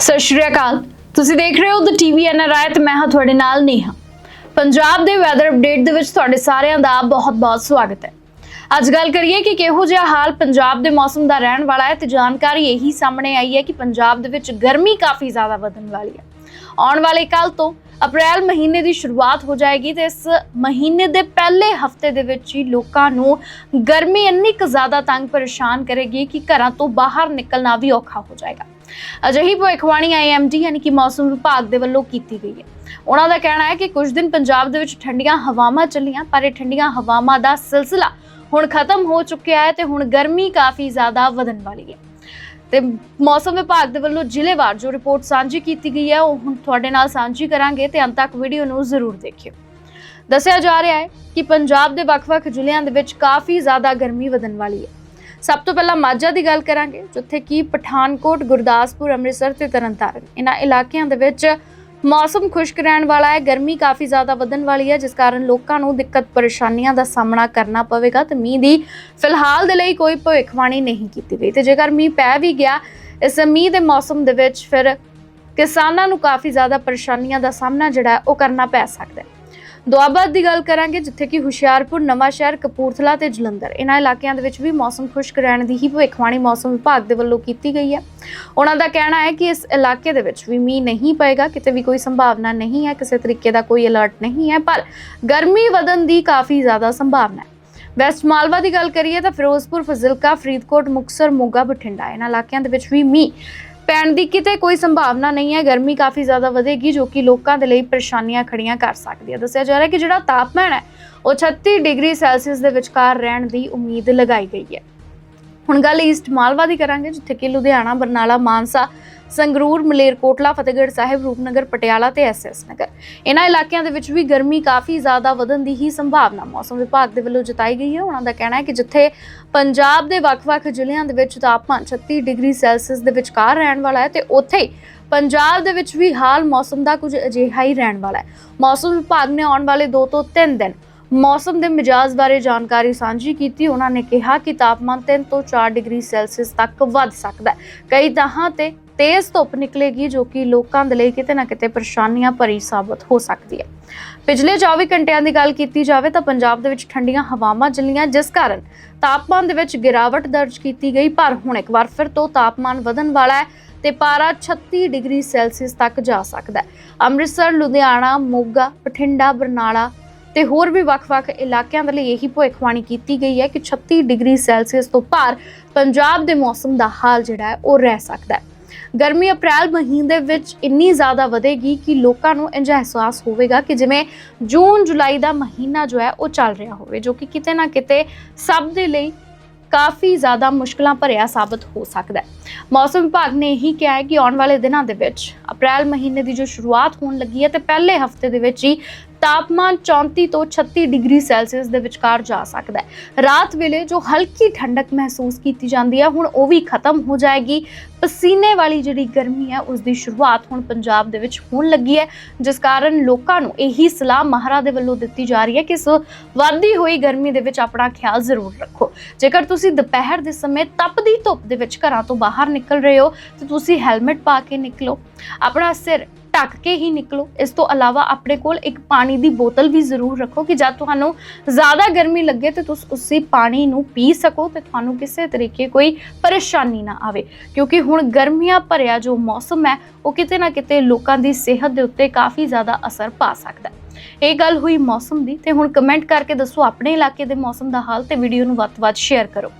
ਸਤਿ ਸ਼੍ਰੀ ਅਕਾਲ। ਤੁਸੀਂ ਦੇਖ ਰਹੇ ਹੋ ਦ ਟੀਵੀ ਐਨਆਰਆਈ ਤੇ ਮੈਂ ਹਾਂ ਤੁਹਾਡੇ ਨਾਲ ਨੇਹਾ। ਪੰਜਾਬ ਦੇ ਵੈਦਰ ਅਪਡੇਟ ਦੇ ਵਿੱਚ ਤੁਹਾਡੇ ਸਾਰਿਆਂ ਦਾ ਬਹੁਤ-ਬਹੁਤ ਸਵਾਗਤ ਹੈ। ਅੱਜ ਗੱਲ ਕਰੀਏ ਕਿ ਕਿਹੋ ਜਿਹਾ ਹਾਲ ਪੰਜਾਬ ਦੇ ਮੌਸਮ ਦਾ ਰਹਿਣ ਵਾਲਾ ਹੈ ਤੇ ਜਾਣਕਾਰੀ ਇਹੀ ਸਾਹਮਣੇ ਆਈ ਹੈ ਕਿ ਪੰਜਾਬ ਦੇ ਵਿੱਚ ਗਰਮੀ ਕਾਫੀ ਜ਼ਿਆਦਾ ਵਧਣ ਵਾਲੀ ਹੈ। ਆਉਣ ਵਾਲੇ ਕੱਲ ਤੋਂ ਅਪ੍ਰੈਲ ਮਹੀਨੇ ਦੀ ਸ਼ੁਰੂਆਤ ਹੋ ਜਾਏਗੀ ਤੇ ਇਸ ਮਹੀਨੇ ਦੇ ਪਹਿਲੇ ਹਫ਼ਤੇ ਦੇ ਵਿੱਚ ਹੀ ਲੋਕਾਂ ਨੂੰ ਗਰਮੀ ਇੰਨੀ ਕੁ ਜ਼ਿਆਦਾ ਤੰਗ ਪਰੇਸ਼ਾਨ ਕਰੇਗੀ ਕਿ ਘਰਾਂ ਤੋਂ ਬਾਹਰ ਨਿਕਲਣਾ ਵੀ ਔਖਾ ਹੋ ਜਾਏਗਾ। ਅਜਿਹੀ ਭਵਿੱਖਬਾਣੀ ਆਈਐਮਡੀ ਯਾਨੀ ਕਿ ਮੌਸਮ ਵਿਭਾਗ ਦੇ ਵੱਲੋਂ ਕੀਤੀ ਗਈ ਹੈ। ਉਹਨਾਂ ਦਾ ਕਹਿਣਾ ਹੈ ਕਿ ਕੁਝ ਦਿਨ ਪੰਜਾਬ ਦੇ ਵਿੱਚ ਠੰਡੀਆਂ ਹਵਾਵਾਂ ਚੱਲੀਆਂ, ਪਰ ਇਹ ਠੰਡੀਆਂ ਹਵਾਵਾਂ ਦਾ ਸਿਲਸਿਲਾ ਹੁਣ ਖਤਮ ਹੋ ਚੁੱਕਿਆ ਹੈ ਤੇ ਹੁਣ ਗਰਮੀ ਕਾਫੀ ਜ਼ਿਆਦਾ ਵਧਣ ਵਾਲੀ ਹੈ। ਤੇ ਮੌਸਮ ਵਿਭਾਗ ਦੇ ਵੱਲੋਂ ਜ਼ਿਲ੍ਹੇਵਾਰ ਜੋ ਰਿਪੋਰਟ ਸਾਂਝੀ ਕੀਤੀ ਗਈ ਹੈ, ਉਹ ਹੁਣ ਤੁਹਾਡੇ ਨਾਲ ਸਾਂਝੀ ਕਰਾਂਗੇ ਤੇ ਅੰਤ ਤੱਕ ਵੀਡੀਓ ਨੂੰ ਜ਼ਰੂਰ ਦੇਖਿਓ। ਦੱਸਿਆ ਜਾ ਰਿਹਾ ਹੈ ਕਿ ਪੰਜਾਬ ਦੇ ਵੱਖ-ਵੱਖ ਜ਼ਿਲ੍ਹਿਆਂ ਦੇ ਵਿੱਚ ਕਾਫੀ ਜ਼ਿਆਦਾ ਗਰਮੀ ਵਧਣ ਵਾਲੀ ਹੈ। ਸਭ ਤੋਂ ਪਹਿਲਾਂ ਮਾਝਾ ਦੀ ਗੱਲ ਕਰਾਂਗੇ, ਜਿੱਥੇ ਕਿ ਪਠਾਨਕੋਟ, ਗੁਰਦਾਸਪੁਰ, ਅੰਮ੍ਰਿਤਸਰ ਤੇ ਤਰਨਤਾਰਨ ਇਹਨਾਂ ਇਲਾਕਿਆਂ ਦੇ ਵਿੱਚ ਮੌਸਮ ਖੁਸ਼ਕ ਰਹਿਣ ਵਾਲਾ ਹੈ, ਗਰਮੀ ਕਾਫੀ ਜ਼ਿਆਦਾ ਵਧਣ ਵਾਲੀ ਹੈ, ਜਿਸ ਕਾਰਨ ਲੋਕਾਂ ਨੂੰ ਦਿੱਕਤ ਪਰੇਸ਼ਾਨੀਆਂ ਦਾ ਸਾਹਮਣਾ ਕਰਨਾ ਪਵੇਗਾ ਤੇ ਮੀਂਹ ਦੀ ਫਿਲਹਾਲ ਦੇ ਲਈ ਕੋਈ ਭਵਿੱਖਬਾਣੀ ਨਹੀਂ ਕੀਤੀ ਗਈ। ਤੇ ਜੇਕਰ ਮੀਂਹ ਪੈ ਵੀ ਗਿਆ, ਇਸ ਮੀਂਹ ਦੇ ਮੌਸਮ ਦੇ ਵਿੱਚ ਫਿਰ ਕਿਸਾਨਾਂ ਨੂੰ ਕਾਫੀ ਜ਼ਿਆਦਾ ਪਰੇਸ਼ਾਨੀਆਂ ਦਾ ਸਾਹਮਣਾ ਜਿਹੜਾ ਉਹ ਕਰਨਾ ਪੈ ਸਕਦਾ ਹੈ। ਦੁਆਬਾ ਦੀ ਗੱਲ ਕਰਾਂਗੇ, ਜਿੱਥੇ ਕਿ ਹੁਸ਼ਿਆਰਪੁਰ ਨਵਾਂ ਸ਼ਹਿਰ ਕਪੂਰਥਲਾ ਤੇ ਜਲੰਧਰ। ਇਹਨਾਂ ਇਲਾਕਿਆਂ ਦੇ ਵਿੱਚ ਵੀ ਮੌਸਮ ਖੁਸ਼ਕ ਰਹਿਣ ਦੀ ਹੀ ਭਵਿੱਖਬਾਣੀ ਮੌਸਮ ਵਿਭਾਗ ਦੇ ਵੱਲੋਂ ਕੀਤੀ ਗਈ ਹੈ। ਉਹਨਾਂ ਦਾ ਕਹਿਣਾ ਹੈ ਕਿ ਇਸ ਇਲਾਕੇ ਦੇ ਵਿੱਚ ਵੀ ਮੀਂਹ ਨਹੀਂ ਪਏਗਾ, ਕਿਤੇ ਵੀ ਕੋਈ ਸੰਭਾਵਨਾ ਨਹੀਂ ਹੈ, ਕਿਸੇ ਤਰੀਕੇ ਦਾ ਕੋਈ ਅਲਰਟ ਨਹੀਂ ਹੈ, ਪਰ ਗਰਮੀ ਵਧਣ ਦੀ ਕਾਫੀ ਜ਼ਿਆਦਾ ਸੰਭਾਵਨਾ ਹੈ। ਵੈਸਟ ਮਾਲਵਾ ਦੀ ਗੱਲ ਕਰੀਏ ਤਾਂ ਫਿਰੋਜ਼ਪੁਰ, ਫਜ਼ਿਲਕਾ, ਫਰੀਦਕੋਟ, ਮੁਕਸਰ, ਮੋਗਾ, ਬਠਿੰਡਾ ਇਹਨਾਂ ਇਲਾਕਿਆਂ ਦੇ ਵਿੱਚ ਵੀ ਮੀਂਹ ਪੈਣ ਦੀ ਕਿਤੇ ਕੋਈ ਸੰਭਾਵਨਾ ਨਹੀਂ ਹੈ। ਗਰਮੀ ਕਾਫੀ ਜ਼ਿਆਦਾ ਵਧੇਗੀ, ਜੋ ਕਿ ਲੋਕਾਂ ਦੇ ਲਈ ਪਰੇਸ਼ਾਨੀਆਂ ਖੜੀਆਂ ਕਰ ਸਕਦੀ ਹੈ। ਦੱਸਿਆ ਜਾ ਰਿਹਾ ਕਿ ਜਿਹੜਾ ਤਾਪਮਾਨ ਹੈ, ਉਹ 36 ਡਿਗਰੀ ਸੈਲਸੀਅਸ ਦੇ ਵਿਚਕਾਰ ਰਹਿਣ ਦੀ ਉਮੀਦ ਲਗਾਈ ਗਈ ਹੈ। ਹੁਣ ਗੱਲ ਈਸਟ ਮਾਲਵਾ ਦੀ ਕਰਾਂਗੇ, ਜਿੱਥੇ ਕਿ ਲੁਧਿਆਣਾ, ਬਰਨਾਲਾ, ਮਾਨਸਾ, ਸੰਗਰੂਰ ਮਲੇਰਕੋਟਲਾ ਫਤਿਹਗੜ੍ਹ ਸਾਹਿਬ, ਰੂਪਨਗਰ, ਪਟਿਆਲਾ ਤੇ ਐਸਐਸ ਨਗਰ। ਇਹਨਾਂ ਇਲਾਕਿਆਂ ਦੇ ਵਿੱਚ ਵੀ ਗਰਮੀ ਕਾਫੀ ਜ਼ਿਆਦਾ ਵਧਣ ਦੀ ਹੀ ਸੰਭਾਵਨਾ ਮੌਸਮ ਵਿਭਾਗ ਦੇ ਵੱਲੋਂ ਜਤਾਈ ਗਈ ਹੈ। ਉਹਨਾਂ ਦਾ ਕਹਿਣਾ ਹੈ ਕਿ ਜਿੱਥੇ ਪੰਜਾਬ ਦੇ ਵੱਖ-ਵੱਖ ਜ਼ਿਲ੍ਹਿਆਂ ਦੇ ਵਿੱਚ ਤਾਪਮਾਨ 36 ਡਿਗਰੀ ਸੈਲਸੀਅਸ ਦੇ ਵਿਚਕਾਰ ਰਹਿਣ ਵਾਲਾ ਹੈ ਤੇ ਉੱਥੇ ਹੀ ਪੰਜਾਬ ਦੇ ਵਿੱਚ ਵੀ ਹਾਲ ਮੌਸਮ ਦਾ ਕੁਝ ਅਜਿਹਾ ਹੀ ਰਹਿਣ ਵਾਲਾ ਹੈ। ਮੌਸਮ ਵਿਭਾਗ ਨੇ ਆਉਣ ਵਾਲੇ 2 ਤੋਂ 3 ਦਿਨ ਮੌਸਮ ਦੇ ਮਿਜਾਜ਼ ਬਾਰੇ ਜਾਣਕਾਰੀ ਸਾਂਝੀ ਕੀਤੀ। ਉਹਨਾਂ ਨੇ ਕਿਹਾ ਕਿ ਤਾਪਮਾਨ 3 ਤੋਂ 4 ਡਿਗਰੀ ਸੈਲਸੀਅਸ ਤੱਕ ਵੱਧ ਸਕਦਾ ਹੈ। ਕਈ ਥਾਂ ਤੇ ਤੇਜ਼ ਧੁੱਪ ਨਿਕਲੇਗੀ, ਜੋ ਕਿ ਲੋਕਾਂ ਦੇ ਲਈ ਕਿਤੇ ਨਾ ਕਿਤੇ ਪਰੇਸ਼ਾਨੀਆਂ ਭਰੀ ਸਾਬਤ ਹੋ ਸਕਦੀ ਹੈ। ਪਿਛਲੇ 24 ਘੰਟਿਆਂ ਦੀ ਗੱਲ ਕੀਤੀ ਜਾਵੇ ਤਾਂ ਪੰਜਾਬ ਦੇ ਵਿੱਚ ਠੰਡੀਆਂ ਹਵਾਵਾਂ ਚੱਲੀਆਂ, ਜਿਸ ਕਾਰਨ ਤਾਪਮਾਨ ਦੇ ਵਿੱਚ ਗਿਰਾਵਟ ਦਰਜ ਕੀਤੀ ਗਈ। ਪਰ ਹੁਣ ਇੱਕ ਵਾਰ ਫਿਰ ਤੋਂ ਤਾਪਮਾਨ ਵਧਣ ਵਾਲਾ ਹੈ ਤੇ ਪਾਰਾ 36 ਡਿਗਰੀ ਸੈਲਸੀਅਸ ਤੱਕ ਜਾ ਸਕਦਾ ਹੈ। ਅੰਮ੍ਰਿਤਸਰ, ਲੁਧਿਆਣਾ, ਮੋਗਾ, ਬਠਿੰਡਾ, ਬਰਨਾਲਾ ਤੇ ਹੋਰ ਵੀ ਵੱਖ-ਵੱਖ ਇਲਾਕਿਆਂ ਦੇ ਲਈ ਇਹੀ ਭਵਿੱਖਬਾਣੀ ਕੀਤੀ ਗਈ ਹੈ ਕਿ 36 ਡਿਗਰੀ ਸੈਲਸੀਅਸ ਤੋਂ ਪਾਰ ਪੰਜਾਬ ਦੇ ਮੌਸਮ ਦਾ ਹਾਲ ਜਿਹੜਾ ਹੈ, ਉਹ ਰਹਿ ਸਕਦਾ ਹੈ। ਗਰਮੀ ਅਪ੍ਰੈਲ ਮਹੀਨੇ ਵਿੱਚ ਇੰਨੀ ਜ਼ਿਆਦਾ ਵਧੇਗੀ ਕਿ ਲੋਕਾਂ ਨੂੰ ਇੰਜ ਅਹਿਸਾਸ ਹੋਵੇਗਾ ਕਿ ਜਿਵੇਂ ਜੂਨ, ਜੁਲਾਈ ਦਾ ਮਹੀਨਾ ਜੋ ਹੈ, ਉਹ ਚੱਲ ਰਿਹਾ ਹੋਵੇ, ਜੋ ਕਿ ਕਿਤੇ ਨਾ ਕਿਤੇ ਸਭ ਦੇ ਲਈ ਕਾਫੀ ਜ਼ਿਆਦਾ ਮੁਸ਼ਕਲਾਂ ਭਰਿਆ ਸਾਬਤ ਹੋ ਸਕਦਾ ਹੈ। ਮੌਸਮ ਵਿਭਾਗ ਨੇ ਇਹੀ ਕਿਹਾ ਹੈ ਕਿ ਆਉਣ ਵਾਲੇ ਦਿਨਾਂ ਦੇ ਵਿੱਚ ਅਪ੍ਰੈਲ ਮਹੀਨੇ ਦੀ ਜੋ ਸ਼ੁਰੂਆਤ ਹੋਣ ਲੱਗੀ ਹੈ ਤੇ ਪਹਿਲੇ ਹਫ਼ਤੇ ਦੇ ਵਿੱਚ ਹੀ ਤਾਪਮਾਨ 34 ਤੋਂ 36 ਡਿਗਰੀ ਸੈਲਸੀਅਸ ਦੇ ਵਿਚਕਾਰ ਜਾ ਸਕਦਾ ਹੈ। ਰਾਤ ਵੇਲੇ ਜੋ ਹਲਕੀ ਠੰਡਕ ਮਹਿਸੂਸ ਕੀਤੀ ਜਾਂਦੀ ਹੈ, ਹੁਣ ਉਹ ਵੀ ਖਤਮ ਹੋ ਜਾਏਗੀ। ਪਸੀਨੇ ਵਾਲੀ ਜਿਹੜੀ ਗਰਮੀ ਹੈ, ਉਸ ਦੀ ਸ਼ੁਰੂਆਤ ਹੁਣ ਪੰਜਾਬ ਦੇ ਵਿੱਚ ਹੋਣ ਲੱਗੀ ਹੈ, ਜਿਸ ਕਾਰਨ ਲੋਕਾਂ ਨੂੰ ਇਹੀ ਸਲਾਹ ਮਹਾਰਾ ਦੇ ਵੱਲੋਂ ਦਿੱਤੀ ਜਾ ਰਹੀ ਹੈ ਕਿ ਇਸ ਵੱਧਦੀ ਹੋਈ ਗਰਮੀ ਦੇ ਵਿੱਚ ਆਪਣਾ ਖਿਆਲ ਜ਼ਰੂਰ ਰੱਖੋ। ਜੇਕਰ ਤੁਸੀਂ ਦੁਪਹਿਰ ਦੇ ਸਮੇਂ ਤਪਦੀ ਧੁੱਪ ਦੇ ਵਿੱਚ ਘਰਾਂ ਤੋਂ ਬਾਹਰ ਨਿਕਲ ਰਹੇ ਹੋ, ਤੇ ਤੁਸੀਂ ਹੈਲਮਟ ਪਾ ਕੇ ਨਿਕਲੋ। ਆਪਣਾ ਸਿਰ ਢੱਕ ਕੇ ਹੀ ਨਿਕਲੋ। ਇਸ ਤੋਂ ਇਲਾਵਾ ਆਪਣੇ ਕੋਲ ਇੱਕ ਪਾਣੀ ਦੀ ਬੋਤਲ ਵੀ ਜ਼ਰੂਰ ਰੱਖੋ ਕਿ ਜਦ ਤੁਹਾਨੂੰ ਜ਼ਿਆਦਾ ਗਰਮੀ ਲੱਗੇ ਤੇ ਤੁਸੀਂ ਉਸੇ ਪਾਣੀ ਨੂੰ ਪੀ ਸਕੋ ਤੇ ਤੁਹਾਨੂੰ ਕਿਸੇ ਤਰੀਕੇ ਕੋਈ ਪਰੇਸ਼ਾਨੀ ਨਾ ਆਵੇ। ਕਿਉਂਕਿ ਹੁਣ ਗਰਮੀਆਂ ਭਰਿਆ ਜੋ ਮੌਸਮ ਹੈ, ਉਹ ਕਿਤੇ ਨਾ ਕਿਤੇ ਲੋਕਾਂ ਦੀ ਸਿਹਤ ਦੇ ਉੱਤੇ ਕਾਫੀ ਜ਼ਿਆਦਾ ਅਸਰ ਪਾ ਸਕਦਾ ਹੈ। ਇਹ ਗੱਲ ਹੋਈ ਮੌਸਮ ਦੀ ਤੇ ਹੁਣ ਕਮੈਂਟ ਕਰਕੇ ਦੱਸੋ ਆਪਣੇ ਇਲਾਕੇ ਦੇ ਮੌਸਮ ਦਾ ਹਾਲ ਤੇ ਵੀਡੀਓ ਨੂੰ ਵੱਧ ਤੋਂ ਵੱਧ ਸ਼ੇਅਰ ਕਰੋ।